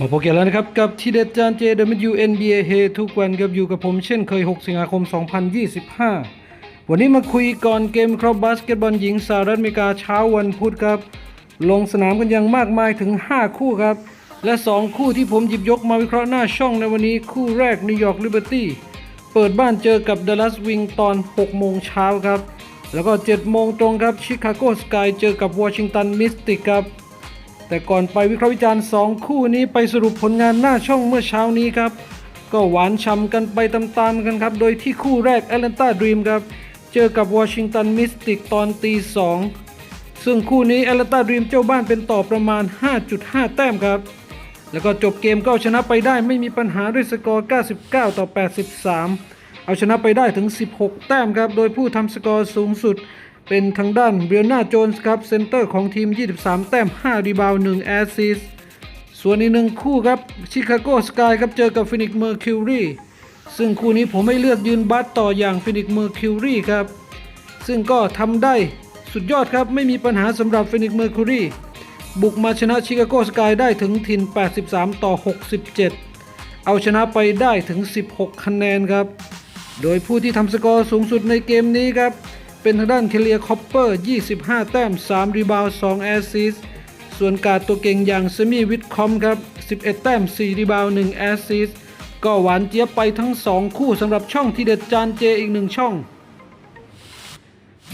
มาพบกันแล้วนะครับ กับทีเด็ดจานเจ WNBA เฮทุกวันกับอยู่กับผมเช่นเคย 6 สิงหาคม 2025 วันนี้มาคุยก่อนเกมครอบบาสเกตบอลหญิงสหรัฐอเมริกาเช้าวันพุธครับ ลงสนามกันอย่างมากมายถึง 5 คู่ครับ และ 2 คู่ที่ผมหยิบยกมาวิเคราะห์หน้าช่องในวันนี้คู่แรกนิวยอร์กลิเบอร์ตี้เปิดบ้านเจอกับดัลลัสวิงตอน 6 โมงเช้าครับ แล้วก็ 7 โมงตรงครับชิคาโกสกายเจอกับวอชิงตันมิสติกครับ แต่ก่อนไปวิเคราะห์วิจารณ์ 2 คู่นี้ไปสรุปผลงานหน้าช่องเมื่อเช้านี้ครับ ก็หวานช่ำกันไปตามๆกันครับ โดยที่คู่แรก Atlanta Dream ครับ เจอกับวอชิงตันมิสติกตอนตีสองซึ่งคู่นี้ Atlanta Dream เจ้าบ้านเป็นต่อประมาณ 5.5 แต้มครับ แล้วก็จบเกมก็เอาชนะไปได้ไม่มีปัญหาด้วยสกอร์ 99 ต่อ 83 เอาชนะไปได้ถึง 16 แต้มครับ โดยผู้ทำสกอร์สูงสุด เป็นทางด้านเบรน่าโจนส์ครับเซนเตอร์ของทีม 23 แต้ม 5 รีบาวด์1แอสซิสส่วนอีกหนึ่งคู่ครับชิคาโกสกายครับเจอกับฟินิกเมอร์คิวรีซึ่งคู่นี้ผมไม่เลือกยืนบัตต่ออย่างฟินิกเมอร์คิวรีครับ ซึ่งก็ทำได้สุดยอดครับ ไม่มีปัญหาสำหรับฟินิกเมอร์คิวรีบุกมาชนะชิคาโกสกายได้ถึงถิ่น83 ต่อ 67 เอาชนะไปได้ถึง 16 คะแนนครับ โดยผู้ที่ทำสกอร์สูงสุดในเกมนี้ครับ เป็นทางด้านเคเลียคอปเปอร์ 25 แต้ม 3 รีบาวด์2แอสซิสส่วนการตัวเก่งอย่างเซมี่วิทคอมครับ 11 แต้ม 4 รีบาวด์1แอสซิสก็หวานเจี๊ยบไปทั้ง 2 คู่สำหรับช่องที่เด็ดจานเจอีกหนึ่งช่อง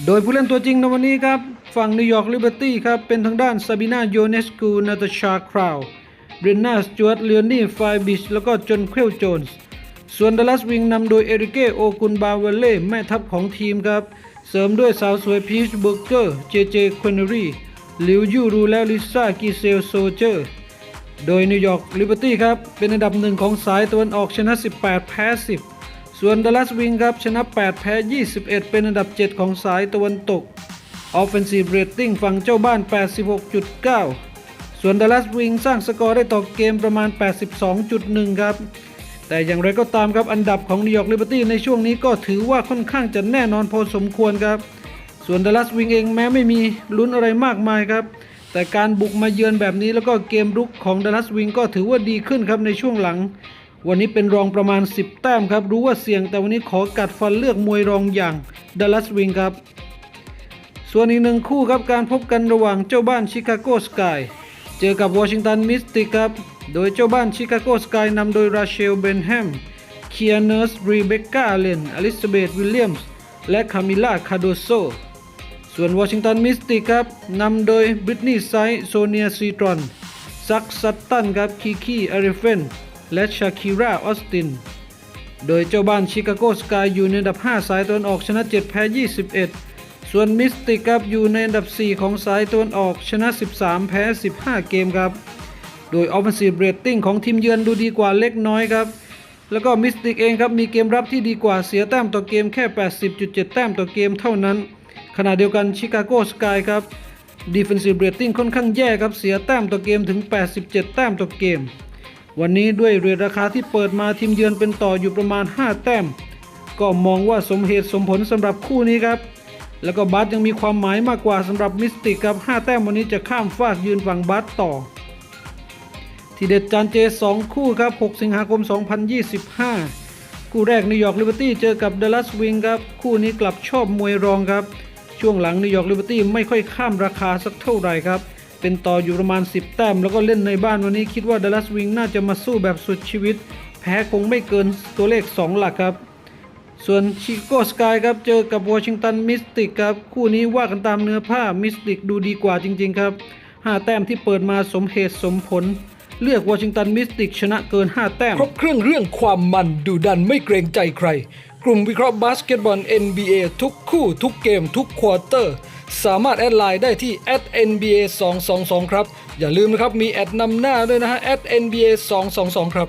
โดยผู้เล่นตัวจริงในวันนี้ครับ ฝั่งนิวยอร์กลิเบอร์ตี้ครับ เป็นทางด้านซาบินาโยเนสกูนาตาชาคราวเบรนนาสจวตเลอนนี่ไฟบิชแล้วก็จนเคลโจนส์ส่วนดัลลัสวิงนำโดยเอริเกโอกุนบาเวเล่แม่ทัพของทีมครับ เสริมด้วยสาวสวยพีชเบอร์เกอร์เจเจควนเนอรีลิวยูรูและลิซ่ากิเซลโซเจอร์โดยนิวยอร์กลิเบอร์ตี้ครับ เป็นอันดับหนึ่งของสายตะวันออกชนะ 18 แพ้ 10 ส่วนดัลลัสวิงครับ ชนะ 8 แพ้ 21 เป็นอันดับ 7 ของสายตะวันตก Offensive Rating ฝั่งเจ้าบ้าน 86.9 ส่วนดัลลัสวิงสร้างสกอร์ได้ต่อเกมประมาณ 82.1 ครับ แต่อย่างไรก็ตามครับอันดับของนิวยอร์กลิเบอร์ตี้ในช่วงนี้ก็ถือว่าค่อนข้างจะแน่นอนพอสมควรครับ ส่วนดัลลัสวิงเองแม้ไม่มีลุ้นอะไรมากมายครับ แต่การบุกมาเยือนแบบนี้แล้วก็เกมรุกของดัลลัสวิงก็ถือว่าดีขึ้นครับในช่วงหลัง วันนี้เป็นรองประมาณ 10 แต้มครับ รู้ว่าเสี่ยงแต่วันนี้ขอกัดฟันเลือกมวยรองอย่างดัลลัสวิงครับ ส่วนอีกหนึ่งคู่ครับการพบกันระหว่างเจ้าบ้านชิคาโกสกาย จอกับวอชิงตันมิสติกครับ โดยเจ้าบ้านชิคาโกสกายนำโดยราเชลเบนแฮมเคียเนสรีเบคก้าเลนอลิซาเบธวิลเลียมส์และคามิล่าคาโดโซ ส่วนวอชิงตันมิสติกครับนำโดยบริตนีย์ไซโซเนียซีตรอนซักซัตตันครับคีคีอาริเฟนและชาคิราออสติน โดยเจ้าบ้านชิคาโกสกายอยู่ในอันดับ 5 สายตะวันออกชนะ 7 แพ้ 21 ส่วนมิสติกครับอยู่ในอันดับ 4 ของสายตะวันออกชนะ 13 แพ้ 15 เกมครับ โดย Offensive Rating ของทีมเยือนดูดีกว่าเล็กน้อยครับ แล้วก็มิสติกเองครับมีเกมรับที่ดีกว่าเสียแต้มต่อเกมแค่ 80.7 แต้มต่อเกมเท่านั้น ขณะเดียวกันชิคาโกสกายครับ Defensive Rating ค่อนข้างแย่ครับเสียแต้มต่อเกมถึง 87 แต้มต่อเกม วันนี้ด้วยเรทราคาที่เปิดมาทีมเยือนเป็นต่ออยู่ประมาณ 5 แต้ม ก็มองว่าสมเหตุสมผลสำหรับคู่นี้ครับ แล้วก็บัสยังมีความหมายมากกว่าสำหรับมิสติกครับ 5 แต้มวันนี้จะข้ามฟากยืนฝั่งบัสต่อ ทีเด็ดจานเจ 2 คู่ครับ 6 สิงหาคม 2025 คู่แรกนิวยอร์กลิเบอร์ตี้เจอกับเดลัสวิงครับ คู่นี้กลับชอบมวยรองครับ ช่วงหลังนิวยอร์กลิเบอร์ตี้ไม่ค่อยข้ามราคาสักเท่าไหร่ครับ เป็นต่ออยู่ประมาณ 10 แต้ม แล้วก็เล่นในบ้านวันนี้คิดว่าเดลัสวิงน่าจะมาสู้แบบสุดชีวิต แพ้คงไม่เกินตัวเลข 2 หลักครับ ส่วนชิโกสกายครับ เจอกับวอชิงตันมิสติกครับ คู่นี้ว่ากันตามเนื้อผ้ามิสติกดูดีกว่าจริง ๆ ครับ 5 แต้มที่เปิดมาสมเหตุสมผล เลือกวอชิงตันมิสติกชนะเกิน 5 แต้ม ครบเครื่องเรื่องความมันดูดันไม่เกรงใจใคร กลุ่มวิเคราะห์บาสเกตบอล NBA ทุกคู่ทุกเกมทุกควอเตอร์ สามารถแอดไลน์ได้ที่ @nba 2 2 2ครับ อย่าลืมนะครับมีแอดนำหน้าด้วยนะฮะ @nba 2 2 2ครับ